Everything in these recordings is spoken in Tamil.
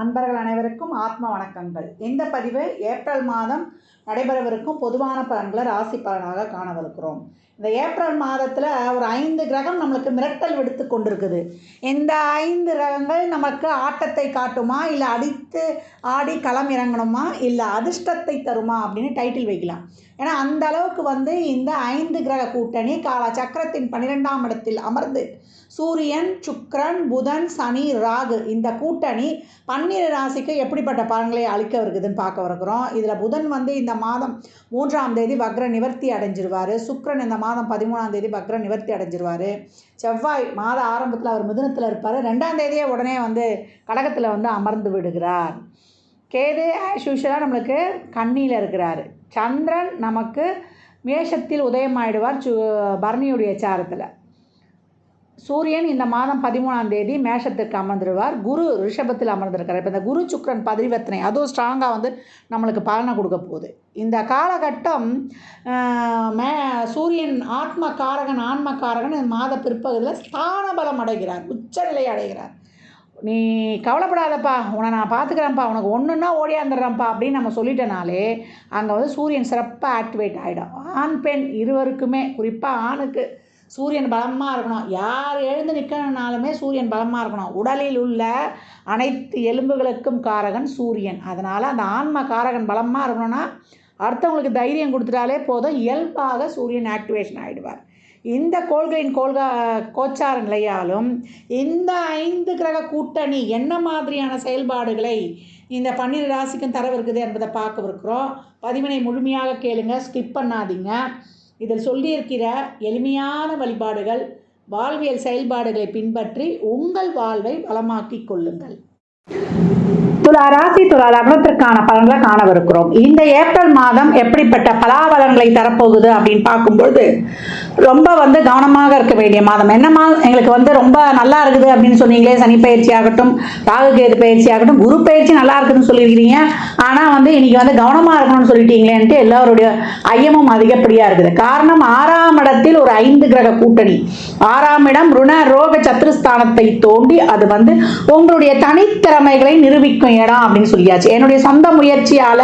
அன்பர்கள் அனைவருக்கும் ஆத்ம வணக்கங்கள். இந்த பதிவு ஏப்ரல் மாதம் நடைபெறவிருக்கும் பொதுவான பலன்களை ராசி பலனாக காணவிருக்கிறோம். இந்த ஏப்ரல் மாதத்தில் ஒரு ஐந்து கிரகம் நம்மளுக்கு மிரட்டல் விடுத்து கொண்டிருக்குது. இந்த ஐந்து கிரகங்கள் நமக்கு ஆட்டத்தை காட்டுமா இல்லை அடித்து ஆடி களம் இறங்கணுமா இல்லை அதிர்ஷ்டத்தை தருமா அப்படின்னு டைட்டில் வைக்கலாம். ஏன்னா அந்த அளவுக்கு வந்து இந்த ஐந்து கிரக கூட்டணி கால சக்கரத்தின் பன்னிரெண்டாம் இடத்தில் அமர்ந்து சூரியன் சுக்ரன் புதன் சனி ராகு இந்த கூட்டணி பன்னிரு ராசிக்கு எப்படிப்பட்ட பலன்களை அளிக்க இருக்குதுன்னு பார்க்க வருகிறோம். இதில் புதன் வந்து இந்த மாதம் மூன்றாம் தேதி வக்ர நிவர்த்தி அடைஞ்சிருவார். சுக்கிரன் இந்த மாதம் பதிமூணாம் தேதி வக்ர நிவர்த்தி அடைஞ்சிருவார். செவ்வாய் மாத ஆரம்பத்தில் அவர் மிதுனத்தில் இருப்பார். ரெண்டாம் தேதியே உடனே வந்து கடகத்தில் வந்து அமர்ந்து விடுகிறார். கேது ஆஸ் யூஷுவலாக நம்மளுக்கு கண்ணியில் இருக்கிறாரு. சந்திரன் நமக்கு மேஷத்தில் உதயமாயிடுவார் சு பரணியுடைய சாரத்தில். சூரியன் இந்த மாதம் பதிமூணாம் தேதி மேஷத்திற்கு அமர்ந்துடுவார் குரு ரிஷபத்தில் அமர்ந்திருக்கார் இப்போ இந்த குரு சுக்ரன் பதிவர்த்தனை அதுவும் ஸ்ட்ராங்காக வந்து நம்மளுக்கு பலனை கொடுக்க போகுது. இந்த காலகட்டம் மே சூரியன் ஆத்ம காரகன் ஆன்ம காரகன் இந்த மாத பிற்பகுதியில் ஸ்தான பலம் அடைகிறார். உச்சநிலை அடைகிறார். நீ கவலைப்படாதப்பா உன்னை நான் பார்த்துக்கிறேன்ப்பா உனக்கு ஒன்றுன்னா ஓடியாந்துடுறேன்ப்பா அப்படின்னு நம்ம சொல்லிட்டனாலே அங்கே வந்து சூரியன் சிறப்பாக ஆக்டிவேட் ஆகிடும் ஆண் பெண் இருவருக்குமே குறிப்பாக ஆணுக்கு சூரியன் பலமாக இருக்கணும். யார் எழுந்து நிற்கணுனாலுமே சூரியன் பலமாக இருக்கணும். உடலில் உள்ள அனைத்து எலும்புகளுக்கும் காரகன் சூரியன். அதனால் அந்த ஆன்ம காரகன் பலமாக இருக்கணும்னா அடுத்தவங்களுக்கு தைரியம் கொடுத்துட்டாலே போதும். இயல்பாக சூரியன் ஆக்டிவேஷன் ஆகிடுவார் இந்த கோள்களின் கோள்கா கோச்சார நிலையாலும் இந்த ஐந்து கிரக கூட்டணி என்ன மாதிரியான செயல்பாடுகளை இந்த பன்னிரு ராசிக்கும் தரவிருக்குது என்பதை பார்க்கவிருக்கிறோம் பதிவினை முழுமையாக கேளுங்க ஸ்கிப் பண்ணாதீங்க. இதில் சொல்லியிருக்கிற எளிமையான வழிபாடுகள் வாழ்வியல் செயல்பாடுகளை பின்பற்றி உங்கள் வாழ்வை வளமாக்கிக் கொள்ளுங்கள். துலா ராசி துலா லக்னத்திற்கான பலன்களை காணவிருக்கிறோம். இந்த ஏப்ரல் மாதம் எப்படிப்பட்ட பலாபலன்களை தரப்போகுது அப்படின்னு பார்க்கும்பொழுது ரொம்ப வந்து கவனமாக இருக்க வேண்டிய மாதம். என்னமா எங்களுக்கு வந்து ரொம்ப நல்லா இருக்குது அப்படின்னு சொன்னீங்களே சனி பயிற்சி ஆகட்டும் ராகு கேது பயிற்சி ஆகட்டும் குரு பயிற்சி நல்லா இருக்குதுன்னு சொல்லியிருக்கிறீங்க. ஆனால் வந்து இன்னைக்கு வந்து கவனமாக இருக்கணும்னு சொல்லிட்டீங்களேன்ட்டு எல்லாருடைய ஐயமும் அதிகப்படியாக இருக்குது. காரணம் ஆறாம் இடத்தில் ஒரு ஐந்து கிரக கூட்டணி. ஆறாம் இடம் ருண ரோக சத்துருஸ்தானத்தை தோண்டி அது வந்து உங்களுடைய தனித்திறமைகளை நிரூபிக்கும் இடம் அப்படின்னு சொல்லியாச்சு. என்னுடைய சொந்த முயற்சியால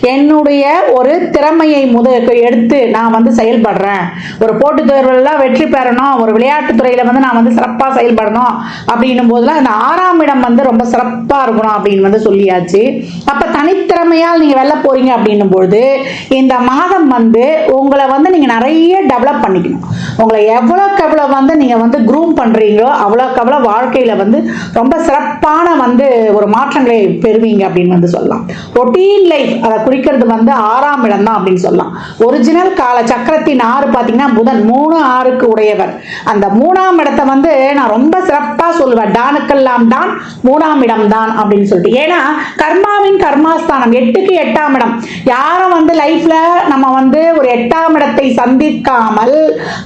என்னுடைய ஒரு திறமையை முத எடுத்து நான் வந்து செயல்படுறேன். ஒரு போட்டித் தேர்வுலாம் வெற்றி பெறணும். ஒரு விளையாட்டுத் துறையில வந்து நான் வந்து சிறப்பாக செயல்படணும் அப்படின்னும் போதெல்லாம் இந்த ஆறாம் இடம் வந்து ரொம்ப சிறப்பாக இருக்கணும் அப்படின்னு வந்து சொல்லியாச்சு. அப்போ தனித்திறமையால் நீங்க வெல்ல போறீங்க அப்படின்னும் பொழுது இந்த மாதம் வந்து உங்களை வந்து நீங்க நிறைய டெவலப் பண்ணிக்கணும். உங்களை எவ்வளோக்கு எவ்வளோ வந்து நீங்க வந்து குரூம் பண்றீங்களோ அவ்வளோக்கு அவ்வளோ வாழ்க்கையில் வந்து ரொம்ப சிறப்பான வந்து ஒரு மாற்றங்களை பெறுவீங்க அப்படின்னு வந்து சொல்லலாம். ரொட்டீன் லைஃப் அதை குறிக்கிறது வந்து ஆறாம் இடம் தான் அப்படின்னு சொல்லலாம். ஒரிஜினல் கால சக்கரத்தின் ஆறு பார்த்தீங்கன்னா புதன் மூணு ஆறுக்கு உடையவர். அந்த மூணாம் இடத்தை வந்து நான் ரொம்ப சிறப்பாக சொல்லுவேன். டானுக்கெல்லாம் தான் மூணாம் இடம் தான் அப்படின்னு சொல்லிட்டு. ஏன்னா கர்மாவின் கர்மாஸ்தானம் எட்டுக்கு எட்டாம் இடம். யாரும் வந்து லைஃப்ல நம்ம வந்து ஒரு எட்டாம் இடத்தை சந்திக்காமல்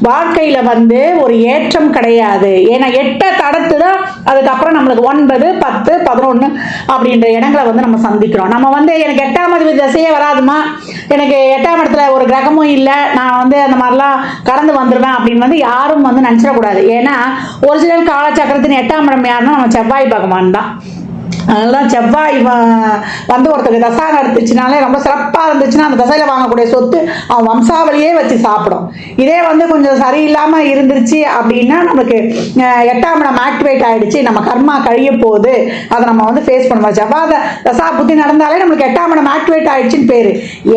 வாழ்க்கையில வந்து ஒரு ஏற்றம் கிடையாது. ஏன்னா எட்டை தடுத்து தான் அதுக்கப்புறம் நம்மளுக்கு ஒன்பது பத்து பதினொன்று அப்படின்ற இடங்களை வந்து நம்ம சந்திக்கிறோம். நம்ம வந்து வந்து எனக்கு எட்டாம் அதிபதி தசையே வராதுமா எனக்கு எட்டாம் இடத்துல ஒரு கிரகமும் இல்லை. நான் வந்து அந்த மாதிரிலாம் கடந்து வந்துடுவேன் அப்படின்னு வந்து யாரும் வந்து நினச்சிடக்கூடாது ஏன்னா ஒரிஜினல் காலச்சக்கரத்தின் எட்டாம் இடம் யாருன்னா நம்ம செவ்வாய் பகவான் தான். அதெல்லாம் செவ்வாய் வந்து ஒருத்தருக்கு தசா நடத்துச்சுனாலே ரொம்ப சிறப்பாக இருந்துச்சுன்னா அந்த தசையில் வாங்கக்கூடிய சொத்து அவன் வம்சாவளியே வச்சு சாப்பிடும். இதே வந்து கொஞ்சம் சரியில்லாமல் இருந்துருச்சு அப்படின்னா நமக்கு எட்டாம் இடம் ஆக்டிவேட் ஆகிடுச்சு நம்ம கர்மா கழிய போகுது. அதை நம்ம வந்து ஃபேஸ் பண்ணுவோம். செவ்வாய் தசா புத்தி நடந்தாலே நம்மளுக்கு எட்டாம் இடம் ஆக்டிவேட் ஆகிடுச்சின்னு பேர்.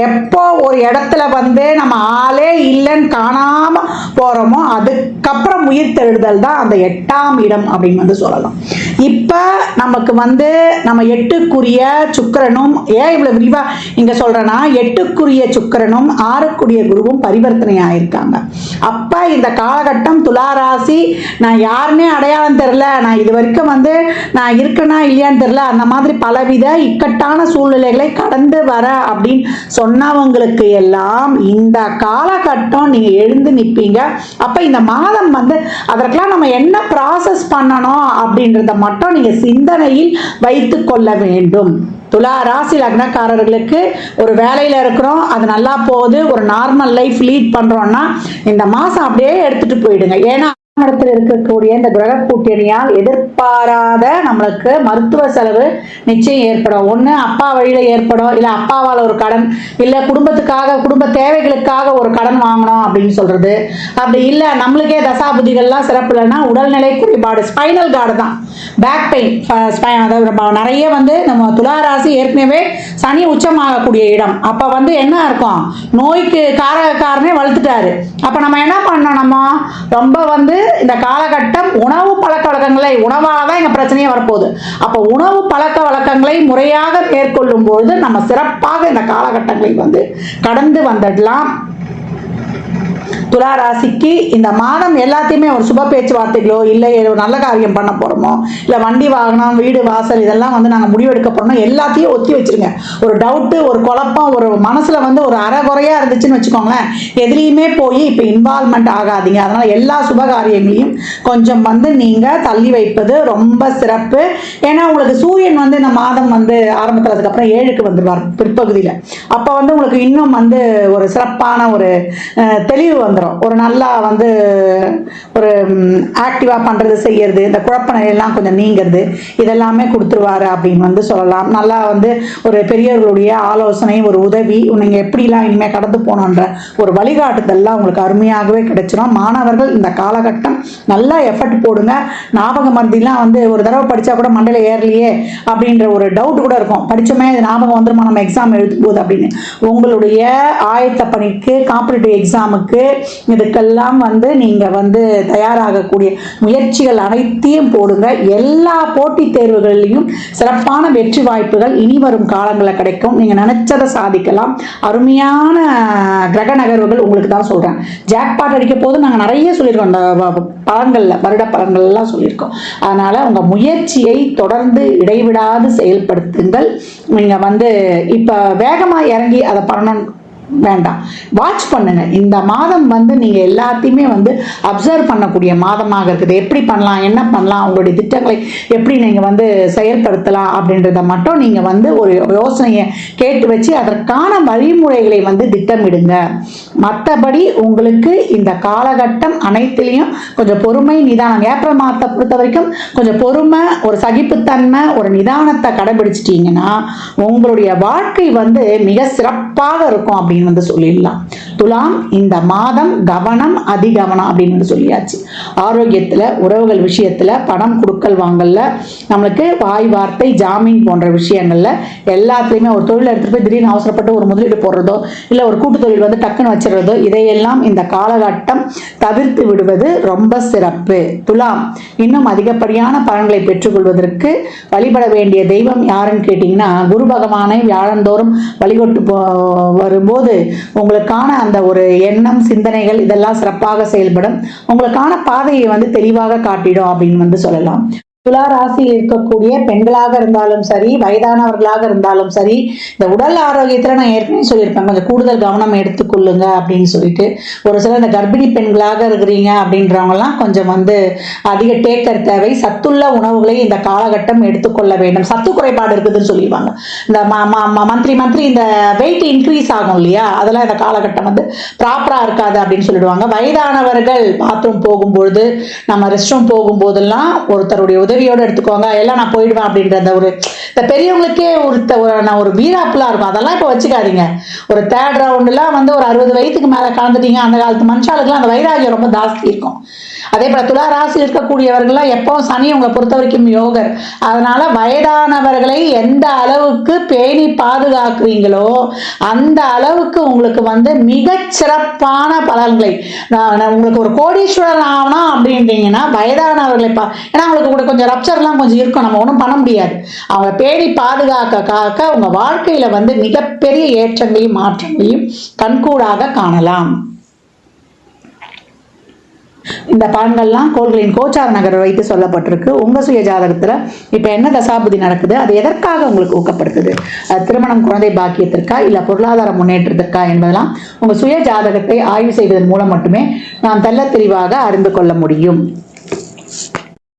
எப்போ ஒரு இடத்துல வந்து நம்ம ஆளே இல்லைன்னு காணாமல் போகிறோமோ அதுக்கப்புறம் உயிர் தெழுதல் தான் அந்த எட்டாம் இடம் அப்படின்னு வந்து சொல்லலாம். இப்போ நமக்கு வந்து நம்ம எட்டுக்குரிய சுக்கரனும் ஏன் இவ்வளோ விரிவாக இங்கே சொல்கிறேன்னா எட்டுக்குரிய சுக்கரனும் ஆறுக்குரிய குருவும் பரிவர்த்தனை ஆயிருக்காங்க அப்போ இந்த காலகட்டம் துளாராசி நான் யாருன்னே அடையாளம் தெரில நான் இது வரைக்கும் வந்து நான் இருக்கேனா இல்லையான்னு தெரில அந்த மாதிரி பலவித இக்கட்டான சூழ்நிலைகளை கடந்து வர அப்படின்னு சொன்னவங்களுக்கு எல்லாம் இந்த காலகட்டம் நீங்கள் எழுந்து நிற்பீங்க அப்போ இந்த மாதம் வந்து அதற்கெல்லாம் நம்ம என்ன ப்ராசஸ் பண்ணணும் அப்படின்றத மட்டும் நீங்கள் சிந்தனையில் வைத்து கொள்ள வேண்டும். துலா ராசி லக்னக்காரர்களுக்கு ஒரு வேலையில் இருக்கிறோம் அது நல்லா போகுது ஒரு நார்மல் லைஃப் லீட் பண்ணுறோன்னா இந்த மாதம் அப்படியே எடுத்துகிட்டு போயிடுங்க. ஏன்னா இடத்துல இருக்கக்கூடிய இந்த கிரக கூட்டணியால் எதிர்பாராத நம்மளுக்கு மருத்துவ செலவு நிச்சயம் ஏற்படும். ஒன்று அப்பா வழியில ஏற்படும் இல்லை அப்பாவால் ஒரு கடன் இல்லை குடும்பத்துக்காக குடும்ப தேவைகளுக்காக ஒரு கடன் வாங்கணும் அப்படின்னு சொல்றது. அப்படி இல்லை நம்மளுக்கே தசாபுதிகள்லாம் சிறப்பு இல்லைன்னா உடல்நிலை குறைபாடு ஸ்பைனல் கார்டு தான். பேக் பெயின் அதாவது நம்ம நிறைய வந்து நம்ம துளாராசி ஏற்கனவே சனி உச்சமாகக்கூடிய இடம். அப்போ வந்து என்ன இருக்கும்? நோய்க்கு காரகக்காரனே வளர்த்துட்டாரு. அப்போ நம்ம என்ன பண்ணோம் நம்ம? ரொம்ப வந்து இந்த காலகட்டம் உணவு பழக்க வழக்கங்களை உணவால தான் எங்கள் பிரச்சனையே வரப்போகுது. அப்போ உணவு பழக்க வழக்கங்களை முறையாக மேற்கொள்ளும் பொழுது நம்ம சிறப்பாக இந்த காலகட்டங்களை வந்து கடந்து வந்துடலாம். துலா ராசிக்கு இந்த மாதம் எல்லாத்தையுமே ஒரு சுப பேச்சுவார்த்தைகளோ இல்லை ஒரு நல்ல காரியம் பண்ண போகிறோமோ இல்லை வண்டி வாகனம் வீடு வாசல் இதெல்லாம் வந்து நாங்கள் முடிவெடுக்க போகிறோம் எல்லாத்தையும் ஒத்தி வச்சிருங்க. ஒரு டவுட்டு ஒரு குழப்பம் ஒரு மனசில் வந்து ஒரு அறகுறையாக இருந்துச்சுன்னு வச்சுக்கோங்களேன். எதுலேயுமே போய் இப்போ இன்வால்மெண்ட் ஆகாதீங்க. அதனால் எல்லா சுப காரியங்களையும் கொஞ்சம் வந்து நீங்கள் தள்ளி வைப்பது ரொம்ப சிறப்பு. ஏன்னா உங்களுக்கு சூரியன் வந்து இந்த மாதம் வந்து ஆரம்பத்தில் அதுக்கப்புறம் ஏழுக்கு வந்துடுவார் பிற்பகுதியில். அப்போ வந்து உங்களுக்கு இன்னும் வந்து ஒரு சிறப்பான ஒரு தெளிவு வந்து வந்துடும் ஒரு நல்லா வந்து ஒரு ஆக்டிவாக பண்ணுறது செய்யறது இந்த குழப்ப நிலையெல்லாம் கொஞ்சம் நீங்கிறது இதெல்லாமே கொடுத்துருவாரு அப்படின்னு வந்து சொல்லலாம். நல்லா வந்து ஒரு பெரியவர்களுடைய ஆலோசனை ஒரு உதவி நீங்கள் எப்படிலாம் இனிமேல் கடந்து போகணுன்ற ஒரு வழிகாட்டுதல்லாம் உங்களுக்கு அருமையாகவே கிடைச்சிடும் மாணவர்கள் இந்த காலகட்டம் நல்லா எஃபர்ட் போடுங்க. ஞாபக மருந்திலாம் வந்து ஒரு தடவை படித்தா கூட மண்டையில் ஏறலையே அப்படின்ற ஒரு டவுட் கூட இருக்கும். படிச்சோமே இது ஞாபகம் வந்துருமா? நம்ம எக்ஸாம் எழுதும் போது அப்படின்னு. உங்களுடைய ஆயத்த பணிக்கு காம்படிட்டிவ் எக்ஸாமுக்கு இதுக்கெல்லாம் வந்து நீங்கள் வந்து தயாராகக்கூடிய முயற்சிகள் அனைத்தையும் போடுங்க. எல்லா போட்டித் தேர்வுகளிலையும் சிறப்பான வெற்றி வாய்ப்புகள் இனி வரும் காலங்களில் கிடைக்கும். நீங்கள் நினைச்சதை சாதிக்கலாம். அருமையான கிரக நகர்வுகள் உங்களுக்கு தான் சொல்கிறேன் ஜாக்பாட் அடிக்க போது நாங்கள் நிறைய சொல்லியிருக்கோம். அந்த வ- பலன்களில் வருட பலன்கள்லாம் சொல்லியிருக்கோம். அதனால் உங்கள் முயற்சியை தொடர்ந்து இடைவிடாது செயல்படுத்துங்கள். நீங்கள் வந்து இப்போ வேகமாக இறங்கி அதை பண்ணணும் வேண்டாம். வாட்ச் பண்ணுங்க. இந்த மாதம் வந்து நீங்கள் எல்லாத்தையுமே வந்து அப்சர்வ் பண்ணக்கூடிய மாதமாக இருக்குது. எப்படி பண்ணலாம்? என்ன பண்ணலாம்? உங்களுடைய திட்டங்களை எப்படி நீங்கள் வந்து செயல்படுத்தலாம் அப்படின்றத மட்டும் நீங்கள் வந்து ஒரு யோசனையை கேட்டு வச்சு அதற்கான வழிமுறைகளை வந்து திட்டமிடுங்க. மற்றபடி உங்களுக்கு இந்த காலகட்டம் அனைத்துலேயும் கொஞ்சம் பொறுமை நிதானம். ஏப்ரல் மாதத்தை பொறுத்த வரைக்கும் கொஞ்சம் பொறுமை ஒரு சகிப்புத்தன்மை ஒரு நிதானத்தை கடைபிடிச்சிட்டிங்கன்னா உங்களுடைய வாழ்க்கை வந்து மிக சிறப்பாக இருக்கும் அப்படின்னு அப்படின்னு வந்து சொல்லிடலாம். துலாம் இந்த மாதம் கவனம் அதிகவனம் அப்படின்னு வந்து சொல்லியாச்சு. ஆரோக்கியத்தில் உறவுகள் விஷயத்தில் பணம் கொடுக்கல் வாங்கல நம்மளுக்கு வாய் வார்த்தை ஜாமீன் போன்ற விஷயங்கள்ல எல்லாத்துலேயுமே ஒரு தொழில் எடுத்துகிட்டு போய் திடீர்னு அவசரப்பட்டு ஒரு முதலீடு போடுறதோ இல்லை ஒரு கூட்டு தொழில் வந்து டக்குன்னு வச்சிடுறதோ இதையெல்லாம் இந்த காலகட்டம் தவிர்த்து விடுவது ரொம்ப சிறப்பு. துலாம் இன்னும் அதிகப்படியான பலன்களை பெற்றுக்கொள்வதற்கு வழிபட வேண்டிய தெய்வம் யாருன்னு கேட்டிங்கன்னா குரு பகவானை வியாழந்தோறும் வழிபட்டு போ- போது உங்களுக்கான அந்த ஒரு எண்ணம் சிந்தனைகள் இதெல்லாம் சிறப்பாக செயல்படும். உங்களுக்கான பாதையை வந்து தெளிவாக காட்டிடும் அப்படின்னு வந்து சொல்லலாம். துலா ராசியில் இருக்கக்கூடிய பெண்களாக இருந்தாலும் சரி வயதானவர்களாக இருந்தாலும் சரி இந்த உடல் ஆரோக்கியத்தில் நான் ஏற்கனவே சொல்லியிருப்பேன். கொஞ்சம் கூடுதல் கவனம் எடுத்துக்கொள்ளுங்க அப்படின்னு சொல்லிட்டு ஒரு சில இந்த கர்ப்பிணி பெண்களாக இருக்கிறீங்க அப்படின்றவங்கலாம் கொஞ்சம் வந்து அதிக டேக்கர் தேவை சத்துள்ள உணவுகளை இந்த காலகட்டம் எடுத்துக்கொள்ள வேண்டும். சத்து குறைபாடு இருக்குதுன்னு சொல்லிடுவாங்க. இந்த மந்த்லி மந்த்லி இந்த வெயிட் இன்க்ரீஸ் ஆகும் இல்லையா? அதெல்லாம் இந்த காலகட்டம் வந்து ப்ராப்பராக இருக்காது அப்படின்னு சொல்லிடுவாங்க. வயதானவர்கள் பாத்ரூம் போகும்பொழுது நம்ம ரெஸ்ட் ரூம் போகும்போதெல்லாம் ஒருத்தருடைய உதவி உதவியோடு எடுத்துக்கோங்க. எல்லாம் நான் போயிடுவேன் அப்படின்ற அந்த ஒரு இந்த பெரியவங்களுக்கே ஒருத்த ஒரு நான் ஒரு வீராப்புலாம் இருக்கும். அதெல்லாம் இப்போ வச்சுக்காதீங்க. ஒரு தேர்ட் ரவுண்டுலாம் வந்து ஒரு அறுபது வயதுக்கு மேலே கலந்துட்டீங்க. அந்த காலத்து மனுஷாளுக்குலாம் அந்த வைராகியம் ரொம்ப ஜாஸ்தி இருக்கும். அதே போல துலா ராசி இருக்கக்கூடியவர்கள்லாம் எப்பவும் சனி உங்களை பொறுத்த வரைக்கும் யோகர். அதனால வயதானவர்களை எந்த அளவுக்கு பேணி பாதுகாக்குறீங்களோ அந்த அளவுக்கு உங்களுக்கு வந்து மிக சிறப்பான பலன்களை நான் உங்களுக்கு ஒரு கோடீஸ்வரன் ஆகணும் அப்படின்றீங்கன்னா வயதானவர்களை பா ஏன்னா அவங்களுக்கு கூட கொஞ்சம் ரப்சர்லாம் கொஞ்சம் இருக்கும் நம்ம ஒன்றும் பண்ண முடியாது. அவங்க பேணி பாதுகாக்க காக்க உங்கள் வாழ்க்கையில் வந்து மிகப்பெரிய ஏற்றங்களையும் மாற்றங்களையும் கண்கூடாக காணலாம். இந்த பலன்கள்லாம் கோள்களின் கோச்சார நகர் வைத்து சொல்லப்பட்டிருக்கு. உங்க சுய ஜாதகத்துல இப்ப என்ன தசாபுதி நடக்குது? அது எதற்காக உங்களுக்கு ஊக்கப்படுத்துது? திருமணம் குழந்தை பாக்கியத்திற்கா இல்ல பொருளாதார முன்னேற்றத்திற்கா என்பதெல்லாம் உங்க சுய ஜாதகத்தை ஆய்வு செய்வதன் மூலம் மட்டுமே நாம் தெள்ள தெளிவாக அறிந்து கொள்ள முடியும்.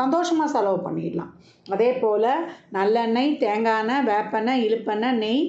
சந்தோஷமாக செலவு பண்ணிடலாம். அதே போல் நல்லெண்ணெய் தேங்காய் எண்ணெய் வேப்பெண்ணெய் இழுப்பெண்ணெய் நெய்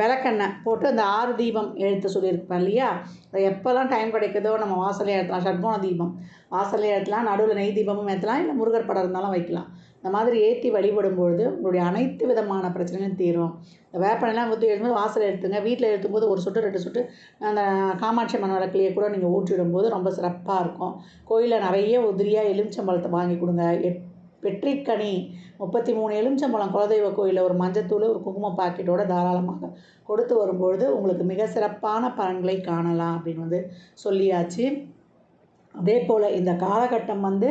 விளக்கெண்ணெய் போட்டு அந்த ஆறு தீபம் எழுத்து சொல்லியிருப்பேன் இல்லையா? அது எப்போல்லாம் டைம் கிடைக்குதோ நம்ம வாசலே ஏற்றலாம். ஷட்போன தீபம். வாசலே ஏற்றலாம் நடுவில் நெய் தீபமும் ஏற்றலாம் இல்லை முருகர் படம் இருந்தாலும் வைக்கலாம். இந்த மாதிரி ஏற்றி வழிபடும் பொழுது உங்களுடைய அனைத்து விதமான பிரச்சனைகளும் தீரும். இந்த வேப்பனெல்லாம் ஊற்றி எழுதும்போது வாசல் எடுத்துங்க. வீட்டில் எழுத்தும்போது ஒரு சொட்டு ரெண்டு சொட்டு அந்த காமாட்சி அம்மன் விளக்குலையே கூட நீங்கள் ஊற்றிவிடும்போது ரொம்ப சிறப்பாக இருக்கும். கோயிலில் நிறைய உதிரியாக எலுமிச்சம்பழத்தை வாங்கி கொடுங்க. எட் வெற்றிக்கனி முப்பத்தி மூணு எலுமிச்சம்பழம் குலதெய்வ கோயிலில் ஒரு மஞ்சத்தூள் ஒரு குங்கும பாக்கெட்டோட தாராளமாக கொடுத்து வரும்பொழுது உங்களுக்கு மிக சிறப்பான பலன்களை காணலாம் அப்படின்னு வந்து சொல்லியாச்சு. அதே போல் இந்த காலகட்டம் வந்து